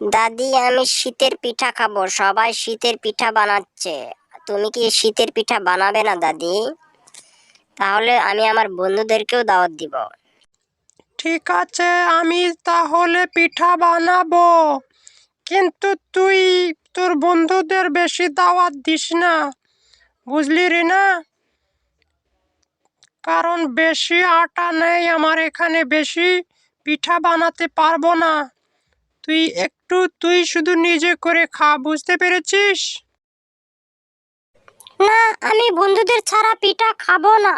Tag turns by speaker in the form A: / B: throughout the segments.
A: দাদি, আমি শীতের পিঠা খাব। সবাই শীতের পিঠা বানাচ্ছে। তুমি কি শীতের পিঠা বানাবে না, দাদি? তাহলে আমি আমার বন্ধুদেরকেও দাওয়াত দিব।
B: ঠিক আছে, আমি তাহলে পিঠা বানাবো। কিন্তু তুই তোর বন্ধুদের বেশি দাওয়াত দিস না। বুঝলি রে না কারণ বেশি আটা নেই, আমার এখানে বেশি পিঠা বানাতে পারব না। তুই একটু তুই শুধু নিজে করে খা বুঝতে পেরেছিস?
A: না আমি বন্ধুদের ছাড়া পিঠা খাব না।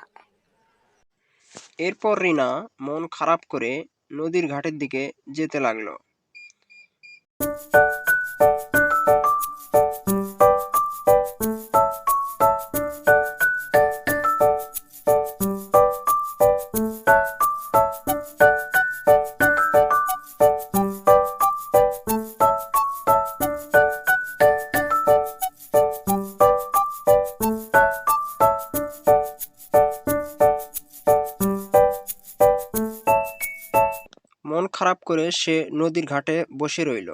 B: এরপর রিনা মন খারাপ করে নদীর ঘাটের দিকে যেতে লাগল। মন খারাপ করে সে নদীর ঘাটে বসে রইল।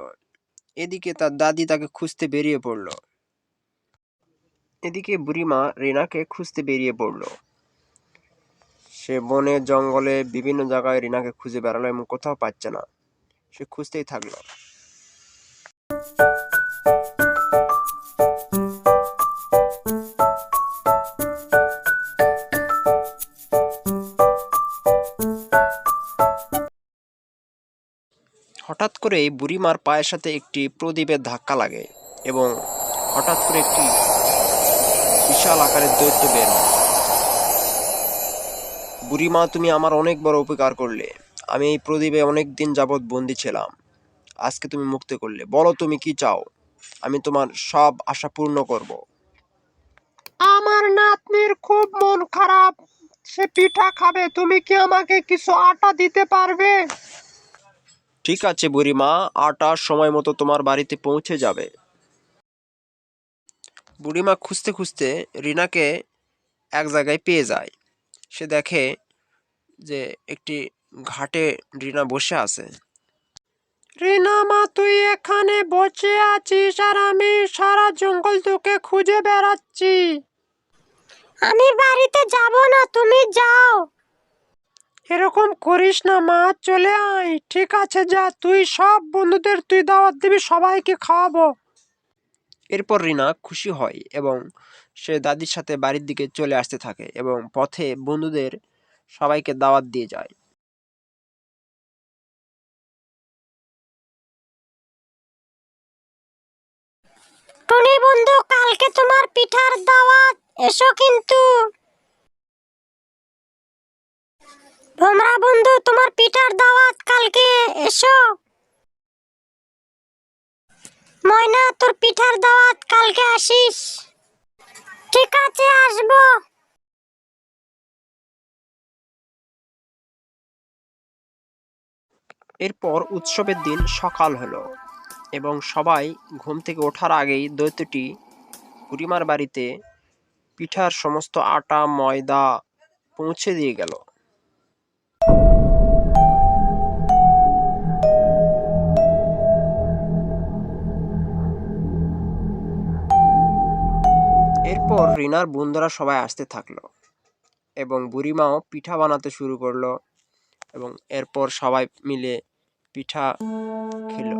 B: এদিকে তার দাদি তাকে খুঁজতে বেরিয়ে পড়ল। এদিকে বুড়িমা রিনাকে খুঁজতে বেরিয়ে পড়ল। সে বনে, জঙ্গলে, বিভিন্ন জায়গায় রিনাকে খুঁজে বেড়ালো এবং কোথাও পাচ্ছে না। সে খুঁজতেই থাকল। হঠাৎ করে বুড়িমার পায়ের সাথে একটি প্রদীপের ধাক্কা লাগে এবং হঠাৎ করে একটি বিশাল আকারের দৈত্য বের হয়। বুড়িমা, তুমি আমার অনেক বড় উপকার করলে। আমি এই প্রদীপে অনেক দিন যাবৎ বন্দি ছিলাম। আজকে তুমি মুক্তি করলে। বলো তুমি কি চাও? আমি তোমার সব আশা পূর্ণ করব। আমার নাতনির খুব মন খারাপ। সে পিঠা খাবে। তুমি কি আমাকে কিছু আটা দিতে পারবে? ঠিক আছে বুড়িমা আটা সময় মতো তোমার বাড়িতে পৌঁছে যাবে। বুড়িমা খুঁজতে খুঁজতে রিনাকে এক জায়গায় পেয়ে যায়। সে দেখে যে একটি ঘাটে রিনা বসে আছে। রিনা মা তুই এখানে বসে আছিস আর আমি সারা জঙ্গল তোকে খুঁজে বেড়াচ্ছি।
A: আমি বাড়িতে যাব না তুমি যাও।
B: এরকম করিস না মা চলে আয়। ঠিক আছে যা তুই সব বন্ধুদের তুই দাওয়াত দিবি সবাইকে খাওয়াবো। এরপর রিনা খুশি হয় এবং সে দাদির সাথে বাড়ির দিকে চলে আসতে থাকে এবং পথে বন্ধুদের সবাইকে দাওয়াত দিয়ে যায়।
A: বন্ধু, কালকে তোমার পিঠার দাওয়াত। এসো কিন্তু। ভোমরা বন্ধু, তোমার পিঠার দাওয়াত কালকে। এসো। ময়না, তোর পিঠার দাওয়াত কালকে আসিস। ঠিক আছে, আসব।
B: এরপর উৎসবের দিন সকাল হলো। এবং সবাই ঘুম থেকে ওঠার আগেই দৈত্যটি বুড়িমার বাড়িতে পিঠার সমস্ত আটা, ময়দা পৌঁছে দিয়ে গেল। এরপর রিনার বন্ধুরা সবাই আসতে থাকল এবং বুড়িমাও পিঠা বানাতে শুরু করল এবং এরপর সবাই মিলে পিঠা খেলো।